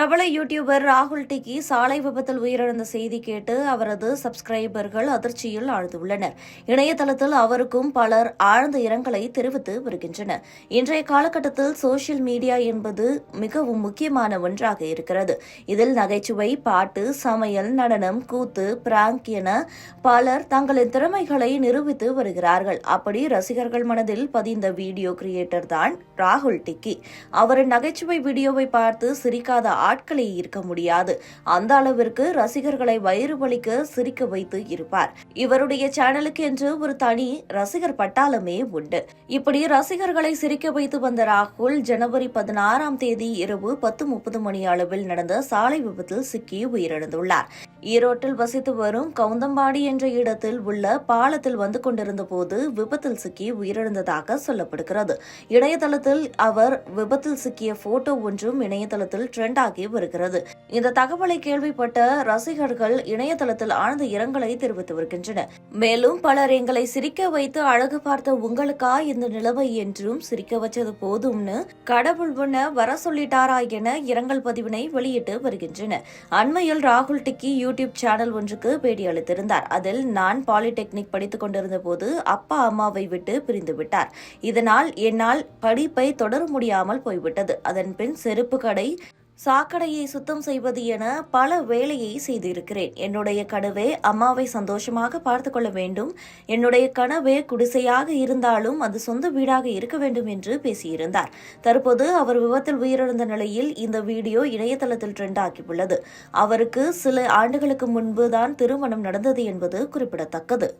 பிரபல யூடியூபர் ராகுல் டிக்கி சாலை விபத்தில் உயிரிழந்த செய்தி கேட்டு அவரது சப்ஸ்கிரைபர்கள் அதிர்ச்சியில் ஆழ்ந்துள்ளனர். இணையதளத்தில் அவருக்கும் பலர் ஆழ்ந்த இரங்கலை தெரிவித்து வருகின்றனர். இன்றைய காலகட்டத்தில் சோசியல் மீடியா என்பது மிகவும் முக்கியமான ஒன்றாக இருக்கிறது. இதில் நகைச்சுவை பாட்டு சமையல் நடனம் கூத்து பிராங்க் என பலர் தங்களின் திறமைகளை நிரூபித்து வருகிறார்கள். அப்படி ரசிகர்கள் மனதில் பதிந்த வீடியோ கிரியேட்டர் தான் ராகுல் டிக்கி. அவரின் நகைச்சுவை வீடியோவை பார்த்து சிரிக்காத ஆட்களே இருக்க முடியாது. அந்த அளவிற்கு ரசிகர்களை வயிறு வலிக்க சிரிக்க வைத்து இருப்பார். இவருடைய சேனலுக்கு என்று ஒரு தனி ரசிகர் பட்டாளமே உண்டு. இப்படி ரசிகர்களை சிரிக்க வைத்து வந்த ராகுல் ஜனவரி பதினாறாம் தேதி இரவு பத்து முப்பது மணி அளவில் நடந்த சாலை விபத்தில் சிக்கி உயிரிழந்துள்ளார். ஈரோட்டில் வசித்து வரும் கவுந்தம்பாடி என்ற இடத்தில் உள்ள பாலத்தில் வந்து கொண்டிருந்த போது விபத்தில் சிக்கி உயிரிழந்ததாக சொல்லப்படுகிறது. இணையதளத்தில் அவர் விபத்தில் சிக்கிய போட்டோ ஒன்றும் இணையதளத்தில் ட்ரெண்ட் ஆகி வருகிறது இந்த தகவலை கேள்விப்பட்ட ரசிகர்கள் இணையதளத்தில் ஆழ்ந்த இரங்கலை தெரிவித்து வருகின்றனர். மேலும் பலர் எங்களை சிரிக்க வைத்து அழகு பார்த்த உங்களுக்கா இந்த நிலவை என்றும் சிரிக்க வச்சது போதும்னு கடவுள் உன்ன வர சொல்லிட்டாரா என இரங்கல் பதிவினை வெளியிட்டு வருகின்றனர். அண்மையில் ராகுல் டிக்கி யூடியூப் சேனல் ஒன்றுக்கு பேட்டி அளித்திருந்தார். அதில் நான் பாலிடெக்னிக் படித்துக் கொண்டிருந்த போது அப்பா அம்மாவை விட்டு பிரிந்து விட்டார். இதனால் என்னால் படிப்பை தொடர முடியாமல் போய்விட்டது. அதன் பின் செருப்பு கடை சாக்கடையை சுத்தம் செய்வது என பல வேலையை செய்திருக்கிறேன். என்னுடைய கனவே அம்மாவை சந்தோஷமாக பார்த்து கொள்ள வேண்டும். என்னுடைய கனவே குடிசையாக இருந்தாலும் அது சொந்த வீடாக இருக்க வேண்டும் என்று பேசியிருந்தார். தற்போது அவர் விபத்தில் உயிரிழந்த நிலையில் இந்த வீடியோ இணையதளத்தில் ட்ரெண்ட் ஆகியுள்ளது அவருக்கு சில ஆண்டுகளுக்கு முன்புதான் திருமணம் நடந்தது என்பது குறிப்பிடத்தக்கது.